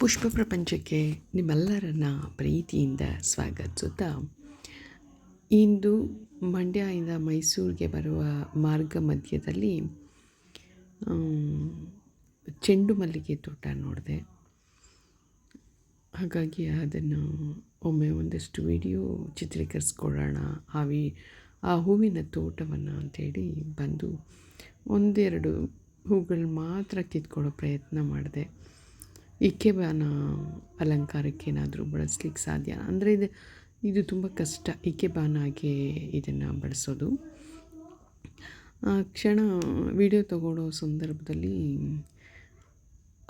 ಪುಷ್ಪ ಪ್ರಪಂಚಕ್ಕೆ ನಿಮ್ಮೆಲ್ಲರನ್ನ ಪ್ರೀತಿಯಿಂದ ಸ್ವಾಗತಿಸುತ್ತಾ, ಇಂದು ಮಂಡ್ಯದಿಂದ ಮೈಸೂರಿಗೆ ಬರುವ ಮಾರ್ಗ ಮಧ್ಯದಲ್ಲಿ ಚೆಂಡು ಮಲ್ಲಿಗೆ ತೋಟ ನೋಡಿದೆ. ಹಾಗಾಗಿ ಅದನ್ನು ಒಮ್ಮೆ ಒಂದಷ್ಟು ವಿಡಿಯೋ ಚಿತ್ರೀಕರಿಸ್ಕೊಳ್ಳೋಣ. ಆ ವಿ ಆ ಹೂವಿನ ತೋಟವನ್ನು ಅಂಥೇಳಿ ಬಂದು ಒಂದೆರಡು ಹೂಗಳು ಮಾತ್ರ ಕಿತ್ಕೊಳ್ಳೋ ಪ್ರಯತ್ನ ಮಾಡಿದೆ. ಇಕ್ಕೆಬಾನ ಅಲಂಕಾರಕ್ಕೆ ಏನಾದರೂ ಬಳಸ್ಲಿಕ್ಕೆ ಸಾಧ್ಯ? ಅಂದರೆ ಇದು ಇದು ತುಂಬ ಕಷ್ಟ. ಇಕೆಬಾನಾಗೆ ಇದನ್ನು ಬಳಸೋದು? ಆ ಕ್ಷಣ ವಿಡಿಯೋ ತಗೊಳ್ಳೋ ಸಂದರ್ಭದಲ್ಲಿ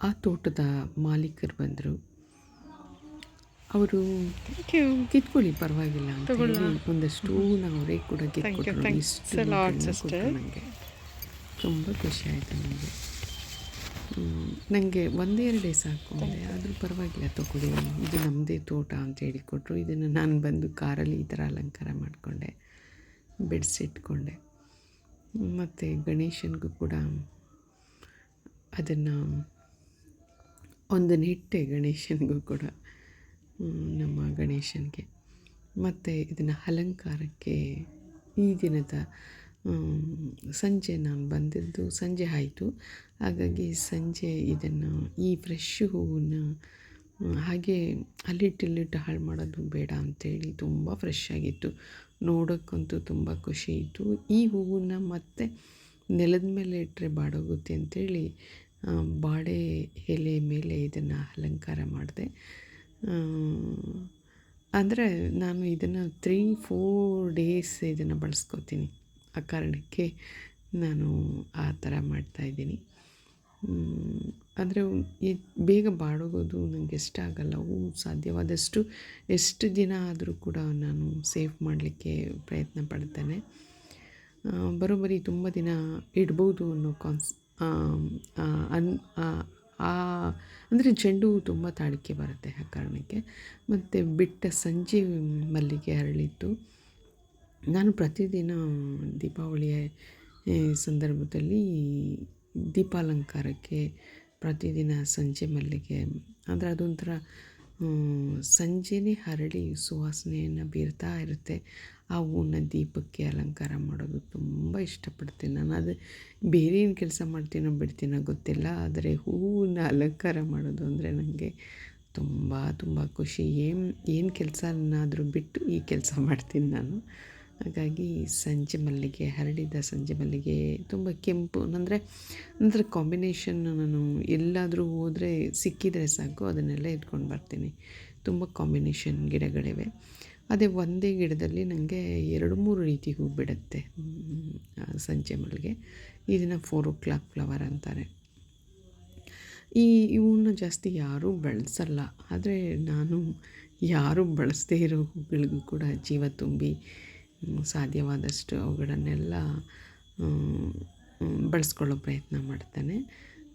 ಆ ತೋಟದ ಮಾಲೀಕರು ಬಂದರು. ಅವರು ಕಿತ್ಕೊಳ್ಳಿ ಪರವಾಗಿಲ್ಲ ಅಂತ ಒಂದಷ್ಟು ಅವರೇ ಕೂಡ ಕಿತ್ಕೊಟ್ರು thanks ಇಷ್ಟು ನನಗೆ ತುಂಬ ಖುಷಿ ಆಯಿತು ನನಗೆ ನನಗೆ ಒಂದೇ ಎರಡೇ ಸಾಕು ಅಂದರೆ ಆದರೂ ಪರವಾಗಿಲ್ಲ ತೊಗೊಳ್ಳಿ ಇದು ನಮ್ಮದೇ ತೋಟ ಅಂತ ಹೇಳಿ ಕೊಟ್ಟರು ಇದನ್ನು ನಾನು ಬಂದು ಕಾರಲ್ಲಿ ಈ ಥರ ಅಲಂಕಾರ ಮಾಡಿಕೊಂಡೆ ಬಿಡಿಸಿಟ್ಕೊಂಡೆ ಮತ್ತು ಗಣೇಶನಿಗೂ ಕೂಡ ಅದನ್ನು ಒಂದು ನೆಟ್ಟೆ ಗಣೇಶನಿಗೂ ಕೂಡ ನಮ್ಮ ಗಣೇಶನಿಗೆ. ಮತ್ತು ಇದನ್ನು ಅಲಂಕಾರಕ್ಕೆ ಈ ದಿನದ ಸಂಜೆ ನಾನು ಬಂದಿದ್ದು ಸಂಜೆ ಆಯಿತು. ಹಾಗಾಗಿ ಸಂಜೆ ಇದನ್ನು ಈ ಫ್ರೆಶ್ ಹೂವನ್ನ ಹಾಗೆ ಅಲ್ಲಿಟ್ಟಿಲ್ಲಿಟ್ಟು ಹಾಳು ಮಾಡೋದು ಬೇಡ ಅಂಥೇಳಿ ತುಂಬ ಫ್ರೆಶ್ ಆಗಿತ್ತು. ನೋಡೋಕ್ಕಂತೂ ತುಂಬ ಖುಷಿ ಇತ್ತು. ಈ ಹೂವನ್ನ ಮತ್ತೆ ನೆಲದ ಮೇಲೆ ಇಟ್ಟರೆ ಬಾಡೋಗುತ್ತೆ ಅಂಥೇಳಿ ಬಾಳೆ ಎಲೆ ಮೇಲೆ ಇದನ್ನು ಅಲಂಕಾರ ಮಾಡಿದೆ. ಅಂದರೆ ನಾನು ಇದನ್ನು ತ್ರೀ ಫೋರ್ ಡೇಸ್ ಇದನ್ನು ಬಳಸ್ಕೋತೀನಿ. ಆ ಕಾರಣಕ್ಕೆ ನಾನು ಆ ಥರ ಮಾಡ್ತಾಯಿದ್ದೀನಿ ಆದರೆ ಈ ಬೇಗ ಬಾಡೋಗೋದು ನನಗೆ ಇಷ್ಟ ಆಗಲ್ಲ. ಅವು ಸಾಧ್ಯವಾದಷ್ಟು ಎಷ್ಟು ದಿನ ಆದರೂ ಕೂಡ ನಾನು ಸೇವ್ ಮಾಡಲಿಕ್ಕೆ ಪ್ರಯತ್ನ ಪಡ್ತೇನೆ. ಬರೋಬರಿ ಬರೋಬ್ಬರಿ ತುಂಬ ದಿನ ಇಡ್ಬೋದು ಅನ್ನೋ ಕಾನ್ಸ್ ಅನ್ ಅಂದರೆ ಚೆಂಡು ತುಂಬ ತಾಳಿಕೆ ಬರುತ್ತೆ ಆ ಕಾರಣಕ್ಕೆ. ಮತ್ತು ಬಿಟ್ಟ ಸಂಜೆ ಮಲ್ಲಿಗೆ ಅರಳಿತ್ತು ನಾನು ಪ್ರತಿದಿನ ದೀಪಾವಳಿಯ ಸಂದರ್ಭದಲ್ಲಿ ದೀಪಾಲಂಕಾರಕ್ಕೆ ಪ್ರತಿದಿನ ಸಂಜೆ ಮಲ್ಲಿಗೆ ಅಂದರೆ ಅದೊಂಥರ ಸಂಜೆಯೇ ಸಂಜೆನೇ ಹರಳಿ ಸುವಾಸನೆಯನ್ನು ಬೀರ್ತಾ ಇರುತ್ತೆ. ಆ ಹೂವನ್ನ ದೀಪಕ್ಕೆ ಅಲಂಕಾರ ಮಾಡೋದು ತುಂಬ ಇಷ್ಟಪಡ್ತೀನಿ. ನಾನು ಅದು ಬೇರೆ ಕೆಲಸ ಮಾಡ್ತೀನೋ ಬಿಡ್ತೀನೋ ಗೊತ್ತಿಲ್ಲ, ಆದರೆ ಹೂವನ್ನ ಅಲಂಕಾರ ಮಾಡೋದು ಅಂದರೆ ನನಗೆ ತುಂಬ ತುಂಬ ಖುಷಿ. ಏನು ಏನು ಕೆಲಸನಾದರೂ ಬಿಟ್ಟು ಈ ಕೆಲಸ ಮಾಡ್ತೀನಿ ನಾನು. ಹಾಗಾಗಿ ಸಂಜೆ ಮಲ್ಲಿಗೆ, ಹರಡಿದ ಸಂಜೆ ಮಲ್ಲಿಗೆ ತುಂಬ ಕೆಂಪು. ಅಂದರೆ ನಂತರ ಕಾಂಬಿನೇಷನ್ ನಾನು ಎಲ್ಲಾದರೂ ಹೋದರೆ ಸಿಕ್ಕಿದರೆ ಸಾಕು, ಅದನ್ನೆಲ್ಲ ಇಟ್ಕೊಂಡು ಬರ್ತೀನಿ. ತುಂಬ ಕಾಂಬಿನೇಷನ್ ಗಿಡಗಳಿವೆ. ಅದೇ ಒಂದೇ ಗಿಡದಲ್ಲಿ ನನಗೆ ಎರಡು ಮೂರು ರೀತಿ ಹೂ ಬಿಡುತ್ತೆ ಸಂಜೆ ಮಲ್ಲಿಗೆ. ಇದನ್ನು ಫೋರ್ ಓ ಕ್ಲಾಕ್ ಫ್ಲವರ್ ಅಂತಾರೆ. ಈ ಇವನ್ನ ಜಾಸ್ತಿ ಯಾರೂ ಬಳಸಲ್ಲ. ಆದರೆ ನಾನು ಯಾರೂ ಬಳಸದೇ ಇರೋ ಹೂಗಳಿಗೂ ಕೂಡ ಜೀವ ತುಂಬಿ ಸಾಧ್ಯವಾದಷ್ಟು ಅವುಗಳನ್ನೆಲ್ಲ ಬಳಸ್ಕೊಳ್ಳೋ ಪ್ರಯತ್ನ ಮಾಡ್ತಾನೆ.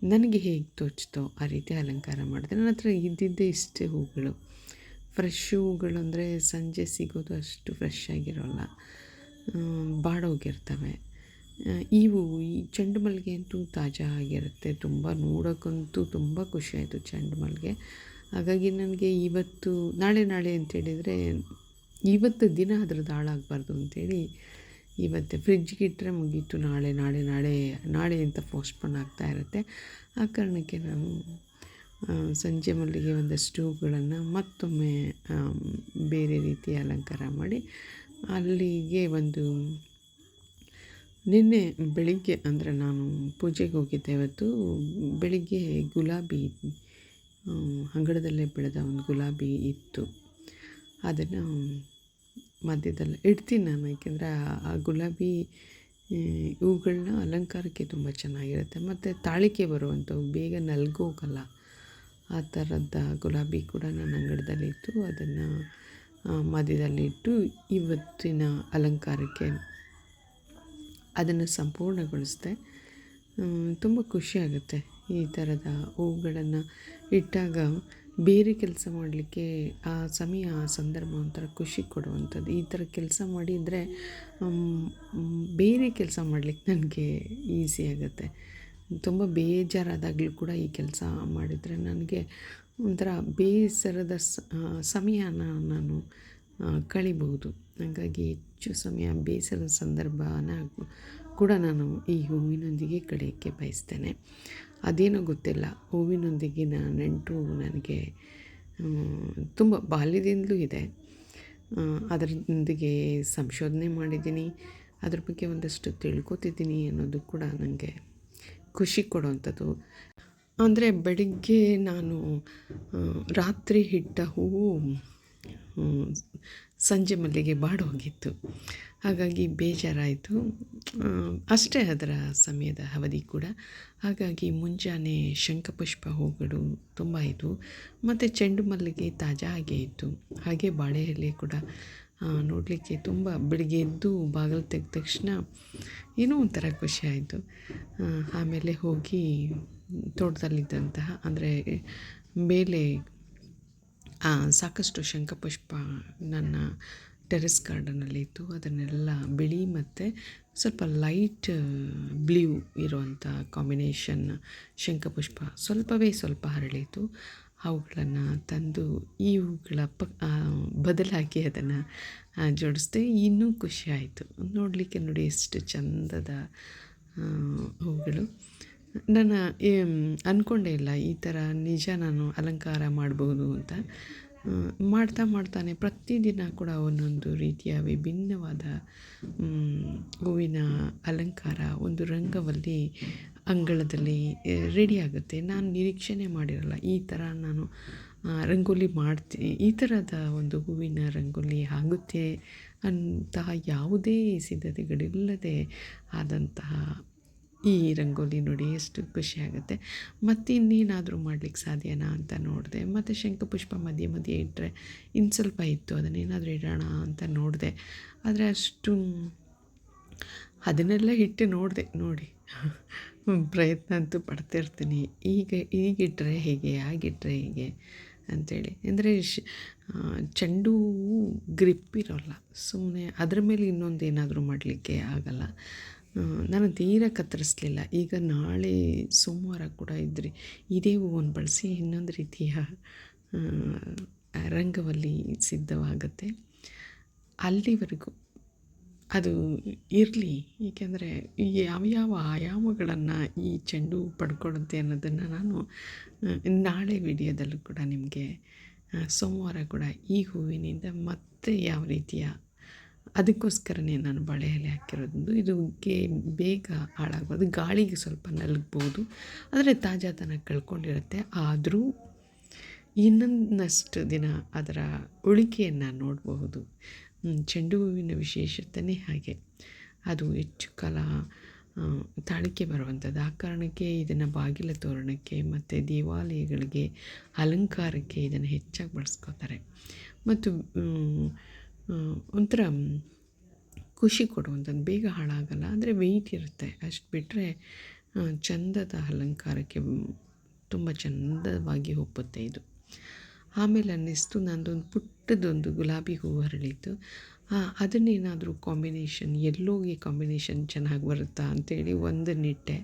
ನನಗೆ ಹೇಗೆ ತೋಚ್ತೋ ಆ ರೀತಿ ಅಲಂಕಾರ ಮಾಡ್ತೇನೆ. ನನ್ನ ಹತ್ರ ಇದ್ದಿದ್ದೇ ಇಷ್ಟೇ ಹೂಗಳು. ಫ್ರೆಶ್ ಹೂಗಳು ಅಂದರೆ ಸಂಜೆ ಸಿಗೋದು ಅಷ್ಟು ಫ್ರೆಶ್ ಆಗಿರೋಲ್ಲ. ಬಾಡೋಗಿರ್ತವೆ. ಹೂವು ಈ ಚೆಂಡು ಮಲ್ಲಿಗೆ ಅಂತೂ ತಾಜಾ ಆಗಿರುತ್ತೆ. ತುಂಬ ನೋಡೋಕ್ಕಂತೂ ತುಂಬ ಖುಷಿ ಆಯಿತು ಚೆಂಡು ಮಲ್ಲಿಗೆ ಹಾಗಾಗಿ ನನಗೆ ಇವತ್ತು ನಾಳೆ ನಾಳೆ ಅಂತೇಳಿದರೆ ಇವತ್ತು ದಿನ ಅದ್ರದ್ದು ಹಾಳಾಗಬಾರ್ದು ಅಂತೇಳಿ ಇವತ್ತು ಫ್ರಿಜ್ಗೆ ಇಟ್ಟರೆ ಮುಗೀತು, ನಾಳೆ ನಾಳೆ ನಾಳೆ ನಾಳೆ ಅಂತ ಪೋಸ್ಟ್ಪೋನ್ ಆಗ್ತಾ ಇರುತ್ತೆ. ಆ ಕಾರಣಕ್ಕೆ ನಾನು ಸಂಜೆ ಮಲ್ಲಿಗೆ ಒಂದಷ್ಟು ಹೂಗಳನ್ನು ಮತ್ತೊಮ್ಮೆ ಬೇರೆ ರೀತಿಯ ಅಲಂಕಾರ ಮಾಡಿ ಅಲ್ಲಿಗೆ ಒಂದು ನಿನ್ನೆ ಬೆಳಿಗ್ಗೆ ಅಂದರೆ ನಾನು ಪೂಜೆಗೆ ಹೋಗಿದ್ದೆ ಇವತ್ತು, ಬೆಳಿಗ್ಗೆ ಗುಲಾಬಿ ಅಂಗಳದಲ್ಲೇ ಬೆಳೆದ ಒಂದು ಗುಲಾಬಿ ಇತ್ತು. ಅದನ್ನು ಮಧ್ಯದಲ್ಲಿ ಇಡ್ತೀನಿ ನಾನು, ಯಾಕೆಂದರೆ ಆ- ಗುಲಾಬಿ ಹೂಗಳನ್ನ ಅಲಂಕಾರಕ್ಕೆ ತುಂಬ ಚೆನ್ನಾಗಿರುತ್ತೆ. ಮತ್ತು ತಾಳಿಕೆ ಬರುವಂಥವು ಬೇಗ ನಲ್ಗೋಗಲ್ಲ. ಆ ಥರದ ಗುಲಾಬಿ ಕೂಡ ನನ್ನ ಅಂಗಡಿದಲ್ಲಿ ಇತ್ತು. ಅದನ್ನು ಮಧ್ಯದಲ್ಲಿ ಇಟ್ಟು ಇವತ್ತಿನ ಅಲಂಕಾರಕ್ಕೆ ಅದನ್ನು ಸಂಪೂರ್ಣಗೊಳಿಸಿದೆ. ತುಂಬ ಖುಷಿಯಾಗುತ್ತೆ ಈ ಥರದ ಹೂಗಳನ್ನು ಇಟ್ಟಾಗ. ಬೇರೆ ಕೆಲಸ ಮಾಡಲಿಕ್ಕೆ ಆ ಸಮಯ, ಆ ಸಂದರ್ಭ ಒಂಥರ ಖುಷಿ ಕೊಡುವಂಥದ್ದು. ಈ ಥರ ಕೆಲಸ ಮಾಡಿದರೆ ಬೇರೆ ಕೆಲಸ ಮಾಡಲಿಕ್ಕೆ ನನಗೆ ಈಸಿ ಆಗುತ್ತೆ. ತುಂಬ ಬೇಜಾರಾದಾಗಲೂ ಕೂಡ ಈ ಕೆಲಸ ಮಾಡಿದರೆ ನನಗೆ ಒಂಥರ ಬೇಸರದ ಸಮಯನ ನಾನು ಕಳಿಬಹುದು. ಹಾಗಾಗಿ ಹೆಚ್ಚು ಸಮಯ ಬೇಸರದ ಸಂದರ್ಭನ ಕೂಡ ನಾನು ಈ ಹೂವಿನೊಂದಿಗೆ ಕಳೆಯೋಕ್ಕೆ ಬಯಸ್ತೇನೆ. ಅದೇನೋ ಗೊತ್ತಿಲ್ಲ. ಹೂವಿನೊಂದಿಗಿನ ನೆಂಟು ನನಗೆ ತುಂಬ ಬಾಲ್ಯದಿಂದಲೂ ಇದೆ. ಅದರೊಂದಿಗೆ ಸಂಶೋಧನೆ ಮಾಡಿದ್ದೀನಿ. ಅದ್ರ ಬಗ್ಗೆ ಒಂದಷ್ಟು ತಿಳ್ಕೊತಿದ್ದೀನಿ ಅನ್ನೋದು ಕೂಡ ನನಗೆ ಖುಷಿ ಕೊಡುವಂಥದ್ದು. ಅಂದರೆ ಬೆಳಿಗ್ಗೆ ನಾನು ರಾತ್ರಿ ಇಟ್ಟ ಹೂವು ಸಂಜೆ ಮಲ್ಲಿಗೆ ಬಾಡೋಗಿತ್ತು. ಹಾಗಾಗಿ ಬೇಜಾರಾಯಿತು. ಅಷ್ಟೇ ಅದರ ಸಮಯದ ಅವಧಿ ಕೂಡ. ಹಾಗಾಗಿ ಮುಂಜಾನೆ ಶಂಖಪುಷ್ಪ ಹೂಗಳು ತುಂಬ ಇದ್ದವು ಮತ್ತು ಚೆಂಡು ಮಲ್ಲಿಗೆ ತಾಜಾ ಹಾಗೆ ಇತ್ತು. ಹಾಗೆ ಬಾಳೆ ಎಲೆ ಕೂಡ ನೋಡಲಿಕ್ಕೆ ತುಂಬ ಬೆಳಿಗ್ಗೆ ಎದ್ದು ಬಾಗಿಲು ತೆಗೆದ ತಕ್ಷಣ ಏನೋ ಒಂಥರ ಖುಷಿ ಆಯಿತು. ಆಮೇಲೆ ಹೋಗಿ ತೋಟದಲ್ಲಿದ್ದಂತಹ, ಅಂದರೆ, ಮೇಲೆ ಸಾಕಷ್ಟು ಶಂಖಪುಷ್ಪ ನನ್ನ ಟೆರೆಸ್ ಗಾರ್ಡನಲ್ಲಿತ್ತು ಅದನ್ನೆಲ್ಲ ಬಿಳಿ ಮತ್ತು ಸ್ವಲ್ಪ ಲೈಟ್ ಬ್ಲೂ ಇರುವಂಥ ಕಾಂಬಿನೇಷನ್ ಶಂಖಪುಷ್ಪ. ಸ್ವಲ್ಪವೇ ಸ್ವಲ್ಪ ಹರಳಿತು. ಅವುಗಳನ್ನು ತಂದು ಈ ಹೂಗಳ ಪ ಬದಲಾಗಿ ಅದನ್ನು ಜೋಡಿಸ್ದೆ ಇನ್ನೂ ಖುಷಿ ಆಯಿತು. ನೋಡಲಿಕ್ಕೆ ನೋಡಿ ಎಷ್ಟು ಚಂದದ ಹೂಗಳು. ನಾನು ಅಂದ್ಕೊಂಡೇ ಇಲ್ಲ ಈ ಥರ ನಿಜ ನಾನು ಅಲಂಕಾರ ಮಾಡ್ಬೋದು ಅಂತ. ಮಾಡ್ತಾ ಮಾಡ್ತಾನೆ ಪ್ರತಿದಿನ ಕೂಡ ಒಂದೊಂದು ರೀತಿಯ ವಿಭಿನ್ನವಾದ ಹೂವಿನ ಅಲಂಕಾರ ಒಂದು ರಂಗವಲ್ಲಿ, ಅಂಗಳದಲ್ಲಿ ರೆಡಿ ಆಗುತ್ತೆ. ನಾನು ನಿರೀಕ್ಷೆನೇ ಮಾಡಿರಲ್ಲ, ಈ ಥರ ನಾನು ರಂಗೋಲಿ ಮಾಡ್ತೀನಿ ಈ ಥರದ ಒಂದು ಹೂವಿನ ರಂಗೋಲಿ ಆಗುತ್ತೆ ಅಂತಹ ಯಾವುದೇ ಸಿದ್ಧತೆಗಳಿಲ್ಲದೆ ಆದಂತಹ ಈ ರಂಗೋಲಿ ನೋಡಿ ಎಷ್ಟು ಖುಷಿಯಾಗುತ್ತೆ ಮತ್ತು ಇನ್ನೇನಾದರೂ ಮಾಡ್ಲಿಕ್ಕೆ ಸಾಧ್ಯನಾ ಅಂತ ನೋಡಿದೆ. ಮತ್ತು ಶಂಖಪುಷ್ಪ ಮಧ್ಯೆ ಮಧ್ಯೆ ಇಟ್ಟರೆ ಇನ್ನು ಸ್ವಲ್ಪ ಇತ್ತು, ಅದನ್ನೇನಾದರೂ ಇಡೋಣ ಅಂತ ನೋಡಿದೆ. ಆದರೆ ಅಷ್ಟು ಅದನ್ನೆಲ್ಲ ಇಟ್ಟು ನೋಡಿದೆ. ನೋಡಿ, ಪ್ರಯತ್ನ ಅಂತೂ ಪಡ್ತಿರ್ತೀನಿ. ಈಗ ಈಗಿಟ್ಟರೆ ಹೇಗೆ ಆಗಿಟ್ಟರೆ ಹೇಗೆ ಅಂಥೇಳಿ ಅಂದರೆ ಶ್ ಚೆಂಡು ಗ್ರಿಪ್ ಇರೋಲ್ಲ. ಸುಮ್ಮನೆ ಅದರ ಮೇಲೆ ಇನ್ನೊಂದು ಏನಾದರೂ ಮಾಡಲಿಕ್ಕೆ ಆಗೋಲ್ಲ. ನಾನು ತೀರ ಕತ್ತರಿಸ್ಲಿಲ್ಲ. ಈಗ ನಾಳೆ ಸೋಮವಾರ ಕೂಡ ಇದ್ದರೆ ಇದೇ ಹೂವನ್ನು ಬಳಸಿ ಇನ್ನೊಂದು ರೀತಿಯ ರಂಗವಲ್ಲಿ ಸಿದ್ಧವಾಗುತ್ತೆ. ಅಲ್ಲಿವರೆಗೂ ಅದು ಇರಲಿ. ಏಕೆಂದರೆ ಯಾವ್ಯಾವ ಆಯಾಮಗಳನ್ನು ಈ ಚೆಂಡು ಪಡ್ಕೊಳ್ಳುತ್ತೆ ಅನ್ನೋದನ್ನು ನಾನು ನಾಳೆ ವಿಡಿಯೋದಲ್ಲೂ ಕೂಡ ನಿಮಗೆ ಸೋಮವಾರ ಕೂಡ ಈ ಹೂವಿನಿಂದ ಮತ್ತೆ ಯಾವ ರೀತಿಯ ಅದಕ್ಕೋಸ್ಕರನೇ ನಾನು ಬಾಳೆ ಎಲೆ ಹಾಕಿರೋದು ಇದು ಗೆ ಬೇಗ ಹಾಳಾಗ್ಬೋದು ಗಾಳಿಗೆ ಸ್ವಲ್ಪ ನಲಗ್ಬೋದು. ಆದರೆ ತಾಜಾತನ ಕಳ್ಕೊಂಡಿರುತ್ತೆ. ಆದರೂ ಇನ್ನೊಂದಷ್ಟು ದಿನ ಅದರ ಉಳಿಕೆಯನ್ನು ನೋಡಬಹುದು. ಚೆಂಡು ಹೂವಿನ ವಿಶೇಷತೆಯೇ ಹಾಗೆ. ಅದು ಹೆಚ್ಚು ಕಾಲ ತಾಳಿಕೆ ಬರುವಂಥದ್ದು ಆ ಕಾರಣಕ್ಕೆ ಇದನ್ನು ಬಾಗಿಲ ತೋರಣಕ್ಕೆ ಮತ್ತು ದೇವಾಲಯಗಳಿಗೆ ಅಲಂಕಾರಕ್ಕೆ ಇದನ್ನು ಹೆಚ್ಚಾಗಿ ಬಳಸ್ಕೋತಾರೆ. ಮತ್ತು ಒಂಥರ ಖುಷಿ ಕೊಡುವಂಥದ್ದು. ಬೇಗ ಹಾಳಾಗಲ್ಲ. ಅಂದರೆ ವೆಯ್ಟ್ ಇರುತ್ತೆ. ಅಷ್ಟು ಬಿಟ್ಟರೆ ಚಂದದ ಅಲಂಕಾರಕ್ಕೆ ತುಂಬ ಚಂದವಾಗಿ ಒಪ್ಪುತ್ತೆ ಇದು. ಆಮೇಲೆ ಅನ್ನಿಸ್ತು ನಂದೊಂದು ಪುಟ್ಟದೊಂದು ಗುಲಾಬಿ ಹೂವು ಹರಳಿತ್ತು. ಅದನ್ನೇನಾದರೂ ಕಾಂಬಿನೇಷನ್ ಎಲ್ಲೋಗಿ ಕಾಂಬಿನೇಷನ್ ಚೆನ್ನಾಗಿ ಬರುತ್ತಾ ಅಂಥೇಳಿ ಒಂದನ್ನಿಟ್ಟೆ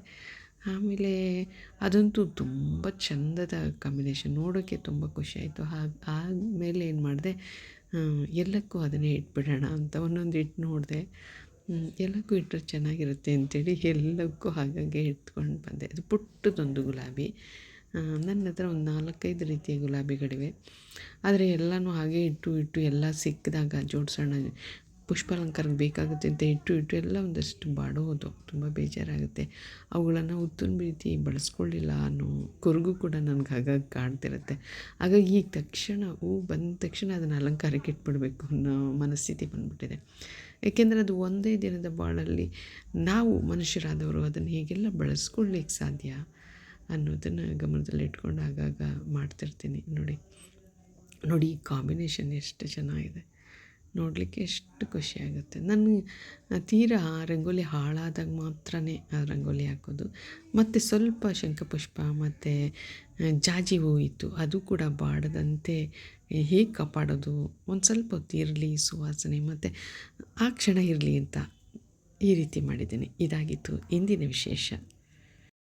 ಆಮೇಲೆ ಅದಂತೂ ತುಂಬ ಚಂದದ ಕಾಂಬಿನೇಷನ್ ನೋಡೋಕ್ಕೆ ತುಂಬ ಖುಷಿಯಾಯಿತು ಹಾಗೆ, ಆದಮೇಲೆ ಏನು ಮಾಡಿದೆ ಎಲ್ಲಕ್ಕೂ ಅದನ್ನೇ ಇಟ್ಬಿಡೋಣ ಅಂತ ಒಂದೊಂದು ಇಟ್ಟು ನೋಡಿದೆ. ಎಲ್ಲಕ್ಕೂ ಇಟ್ಟರೆ ಚೆನ್ನಾಗಿರುತ್ತೆ ಅಂತೇಳಿ ಎಲ್ಲಕ್ಕೂ ಹಾಗಾಗಿ ಇಟ್ಕೊಂಡು ಬಂದೆ. ಅದು ಪುಟ್ಟದೊಂದು ಗುಲಾಬಿ. ನನ್ನ ಹತ್ರ ಒಂದು ನಾಲ್ಕೈದು ರೀತಿಯ ಗುಲಾಬಿಗಳಿವೆ. ಆದರೆ ಎಲ್ಲನೂ ಹಾಗೆ ಇಟ್ಟು ಇಟ್ಟು ಎಲ್ಲ ಸಿಕ್ಕಿದಾಗ ಜೋಡಿಸೋಣ ಪುಷ್ಪಾಲಂಕಾರಕ್ಕೆ ಬೇಕಾಗುತ್ತೆ ಅಂತ ಇಟ್ಟು ಇಟ್ಟು ಎಲ್ಲ ಒಂದಷ್ಟು ಬಾಡೋದು. ತುಂಬ ಬೇಜಾರಾಗುತ್ತೆ. ಅವುಗಳನ್ನು ಉತ್ತಮ ರೀತಿ ಬಳಸ್ಕೊಳ್ಳಿಲ್ಲ ಅನ್ನೋ ಕೊರಗು ಕೂಡ ನನಗೆ ಹಾಗಾಗಿ ಕಾಣ್ತಿರುತ್ತೆ. ಹಾಗಾಗಿ ಈಗ ತಕ್ಷಣ ಹೂ ಬಂದ ತಕ್ಷಣ ಅದನ್ನು ಅಲಂಕಾರಕ್ಕೆ ಇಟ್ಬಿಡಬೇಕು ಅನ್ನೋ ಮನಸ್ಥಿತಿ ಬಂದುಬಿಟ್ಟಿದೆ. ಏಕೆಂದರೆ ಅದು ಒಂದೇ ದಿನದ ಬಾಳಲ್ಲಿ ನಾವು ಮನುಷ್ಯರಾದವರು ಅದನ್ನು ಹೇಗೆಲ್ಲ ಬಳಸ್ಕೊಳ್ಳಿಕ್ಕೆ ಸಾಧ್ಯ ಅನ್ನೋದನ್ನು ಗಮನದಲ್ಲಿ ಇಟ್ಕೊಂಡು ಆಗಾಗ ಮಾಡ್ತಿರ್ತೀನಿ. ನೋಡಿ ನೋಡಿ ಈ ಕಾಂಬಿನೇಷನ್ ಎಷ್ಟು ಚೆನ್ನಾಗಿದೆ. ನೋಡಲಿಕ್ಕೆ ಎಷ್ಟು ಖುಷಿಯಾಗುತ್ತೆ ನನ್ನ ತೀರಾ ರಂಗೋಲಿ ಹಾಳಾದಾಗ ಮಾತ್ರನೇ ಆ ರಂಗೋಲಿ ಹಾಕೋದು. ಮತ್ತು ಸ್ವಲ್ಪ ಶಂಖಪುಷ್ಪ, ಮತ್ತು ಜಾಜಿ ಹೂವು ಇತ್ತು. ಅದು ಕೂಡ ಬಾಡದಂತೆ ಹೇಗೆ ಕಾಪಾಡೋದು? ಒಂದು ಸ್ವಲ್ಪ ಹೊತ್ತು ಇರಲಿ, ಸುವಾಸನೆ, ಮತ್ತು ಆ ಕ್ಷಣ ಇರಲಿ ಅಂತ ಈ ರೀತಿ ಮಾಡಿದ್ದೇನೆ. ಇದಾಗಿತ್ತು ಇಂದಿನ ವಿಶೇಷ.